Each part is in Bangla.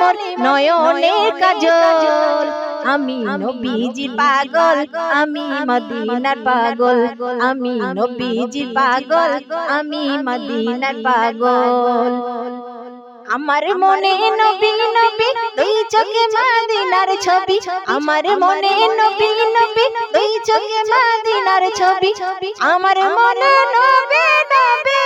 মোর নয়নের কাজল। আমি নবীজি পাগল আমি মদিনার পাগল। আমি নবীজি পাগল আমি মদিনার পাগল। আমার মনে নবী নবী দুই চোখে মাদিনার ছবি। আমার মনে নবী নবী দুই চোখে মাদিনার ছবি। আমার মনে নবী নবী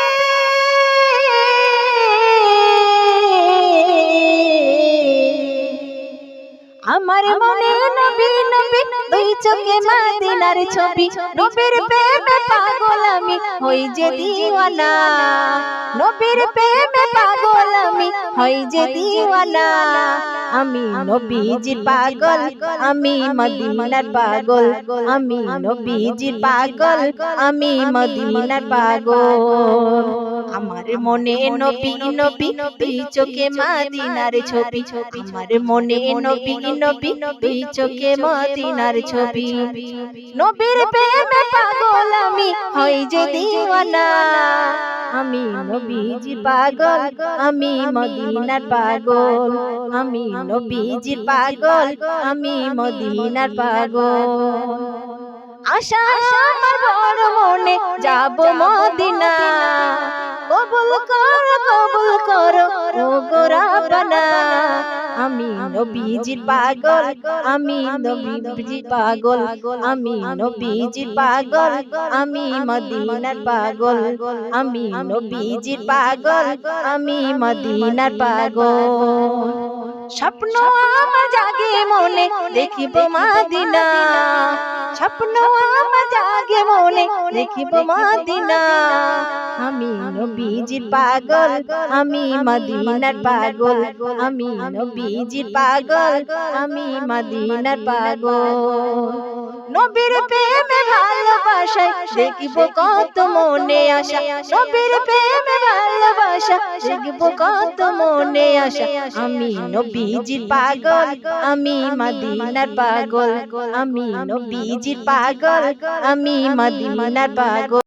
আমার মনে নবী নবী দুই চোখে মাদিনার ছবি। নবীর প্রেমে পাগল আমি হই যে দিওয়ানা। নবীর প্রেমে পাগল আমি হই যে দিওয়ানা। আমি নবীজির পাগল, আমি মদিনার পাগল, আমি নবীজির পাগল, আমি মদিনার পাগল। আমার মনে নবী নবী তুই চোখে মাদিনার ছবি। ছবি আমার মনে নবী নবী তুই চোখে মাদিনার ছবি। নবীর প্রেমে পাগল আমি হই যে দিওয়ানা। আমি নবীজি পাগল আমি মদিনার পাগল আমি নবীজির পাগল আমি মদিনার পাগল। আশা আমার বড় মনে যাব মদিনা। কবুল কর কবুল কর ও গোরাবানা। আমি নবীজির পাগল আমি নবীজির পাগল আমি নবীজির পাগল আমি মদিনার পাগল আমি নবীজির পাগল আমি মদিনার পাগল। স্বপ্ন জাগে মনে দেখিব মাদিনা। স্বপ্ন জাগে মনে দেখিব মাদিনা? আমি নবীজির পাগল আমি মদিনার পাগল আমি নবীজির পাগল আমি মদিনার পাগল। নবীর প্রেমে ভালোবাসায় দেখিব কত মনে আশা। নবীর প্রেমে ভালোবাসা, দেখিব কত মনে আশা। আমি নবীজির পাগল, আমি মদিনার পাগল। আমি নবীজির পাগল, আমি মদিনার পাগল।